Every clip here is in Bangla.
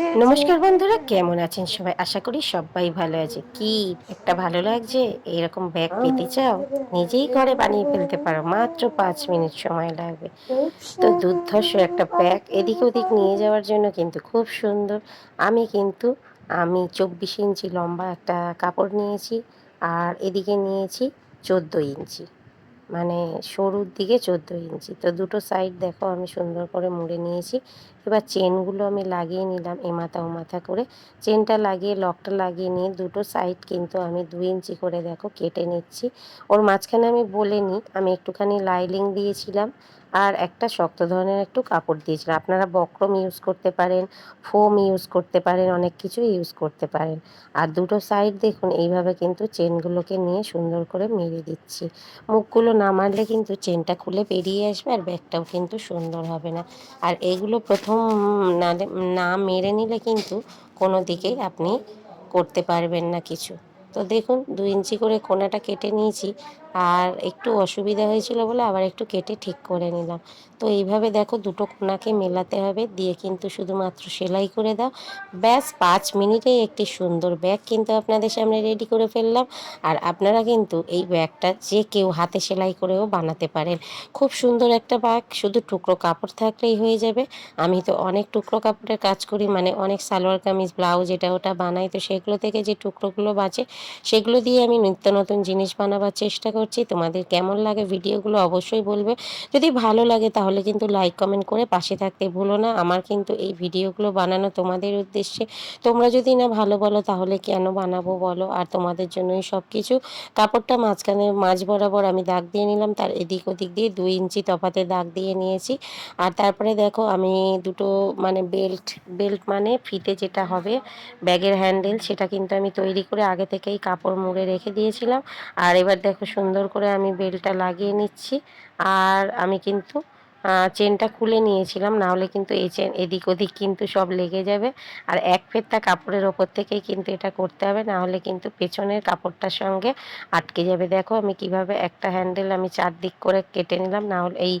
নমস্কার বন্ধুরা কেমন আছেন সবাই? আশা করি সবাই ভালো আছে। কি একটা ভালো লাগছে? এরকম ব্যাগ পেতে চাও? নিজেই ঘরে বানিয়ে ফেলতে পারো। মাত্র পাঁচ মিনিট সময় লাগবে। তো দুর্ধর্ষ একটা ব্যাগ এদিক ওদিক নিয়ে যাওয়ার জন্য কিন্তু খুব সুন্দর। আমি কিন্তু আমি চব্বিশ ইঞ্চি লম্বা একটা কাপড় নিয়েছি আর এদিকে নিয়েছি চোদ্দ ইঞ্চি। মানে সরুর দিকে চোদ্দ ইঞ্চি। তো দুটো সাইড দেখো আমি সুন্দর করে মুড়ে নিয়েছি। এবার চেনগুলো আমি লাগিয়ে নিলাম এ মাথা ও মাথা করে। চেনটা লাগিয়ে, লকটা লাগিয়ে নিয়ে দুটো সাইড কিন্তু আমি দু ইঞ্চি করে দেখো কেটে নিচ্ছি। ওর মাঝখানে আমি বলে নিই আমি একটুখানি লাইলিং দিয়েছিলাম আর একটা শক্ত ধরনের একটু কাপড় দিয়েছিলাম। আপনারা বক্রম ইউজ করতে পারেন, ফোম ইউজ করতে পারেন, অনেক কিছু ইউজ করতে পারেন। আর দুটো সাইড দেখুন, এইভাবে কিন্তু চেনগুলোকে নিয়ে সুন্দর করে মেরে দিচ্ছি। মুখগুলো না মারলে কিন্তু চেনটা খুলে বেরিয়ে আসবে আর ব্যাগটাও কিন্তু সুন্দর হবে না। আর এগুলো প্রথম না না মেরে নিলে কিন্তু কোনো দিকেই আপনি করতে পারবেন না কিছু। তো দেখুন দু ইঞ্চি করে কোনাটা কেটে নিয়েছি আর একটু অসুবিধা হয়েছিল বলে আবার একটু কেটে ঠিক করে নিলাম। তো এইভাবে দেখো দুটো কোনাকে মেলাতে হবে, দিয়ে কিন্তু শুধুমাত্র সেলাই করে দাও। ব্যাস, পাঁচ মিনিটেই একটি সুন্দর ব্যাগ কিন্তু আপনাদের সামনে রেডি করে ফেললাম। আর আপনারা কিন্তু এই ব্যাগটা যে কেউ হাতে সেলাই করেও বানাতে পারেন। খুব সুন্দর একটা ব্যাগ, শুধু টুকরো কাপড় থাকলেই হয়ে যাবে। আমি তো অনেক টুকরো কাপড়ের কাজ করি মানে অনেক সালোয়ার কামিজ, ব্লাউজ এটা ওটা বানাই। তো সেগুলো থেকে যে টুকরোগুলো বাঁচে, সেগুলো দিয়ে আমি নিত্য নতুন জিনিস বানাবার চেষ্টা করছি, তোমাদের কেমন লাগে ভিডিওগুলো অবশ্যই বলবে। যদি ভালো লাগে তাহলে কিন্তু লাইক কমেন্ট করে পাশে থাকতে ভুলো না। আমার কিন্তু এই ভিডিওগুলো বানানো তোমাদের উদ্দেশ্যে। তোমরা যদি না ভালো বলো তাহলে কেন বানাবো বলো? আর তোমাদের জন্যই সব কিছু কাপড়টা মাঝখানে, মাঝ বরাবর আমি দাগ দিয়ে নিলাম। তার এদিক ওদিক দিয়ে দুই ইঞ্চি তফাতে দাগ দিয়ে নিয়েছি। আর তারপরে দেখো আমি দুটো মানে বেল্ট বেল্ট মানে ফিতে যেটা হবে, ব্যাগের হ্যান্ডেল সেটা কিন্তু আমি তৈরি করে আগে থেকেই কাপড় মুড়ে রেখে দিয়েছিলাম। আর এবার দেখো সুন্দর করে আমি বেলটা লাগিয়ে নিচ্ছি। আর আমি কিন্তু চেনটা খুলে নিয়েছিলাম না হলে কিন্তু এই চেন এদিক ওদিক কিন্তু সব লেগে যাবে। আর এক ফেরটা কাপড়ের ওপর থেকেই কিন্তু এটা করতে হবে না হলে কিন্তু পেছনের কাপড়টার সঙ্গে আটকে যাবে। দেখো আমি কীভাবে একটা হ্যান্ডেল আমি চারদিক করে কেটে নিলাম না হলে এই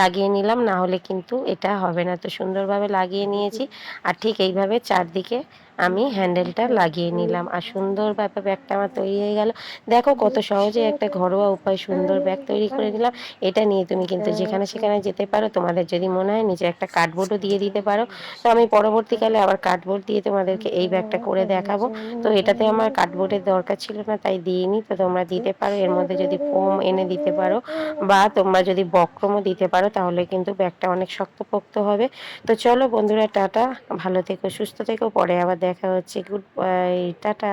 লাগিয়ে নিলাম না হলে কিন্তু এটা হবে না। তো সুন্দরভাবে লাগিয়ে নিয়েছি আর ঠিক এইভাবে চারদিকে আমি হ্যান্ডেলটা লাগিয়ে নিলাম। আর সুন্দর ব্যাপার ব্যাগটা আমার তৈরি হয়ে গেল। দেখো কত সহজে একটা ঘরোয়া উপায় সুন্দর ব্যাগ তৈরি করে নিলাম। এটা নিয়ে তুমি কিন্তু যেখানে সেখানে যেতে পারো। তোমাদের যদি মনে হয় নিচে একটা কার্ডবোর্ডও দিয়ে দিতে পারো। তো আমি পরবর্তীকালে আবার কার্ডবোর্ড দিয়ে তোমাদেরকে এই ব্যাগটা করে দেখাবো। তো এটাতে আমার কার্ডবোর্ডের দরকার ছিল না, তাই দিইনি। তো তোমরা দিতে পারো। এর মধ্যে যদি ফোম এনে দিতে পারো বা তোমরা যদি বক্রমও দিতে পারো, তাহলে কিন্তু ব্যাগটা অনেক শক্তপোক্ত হবে। তো চলো বন্ধুরা, টাটা। ভালো থেকো, সুস্থ থেকো। পরে আবার দেখা হচ্ছে। Good bye, tata.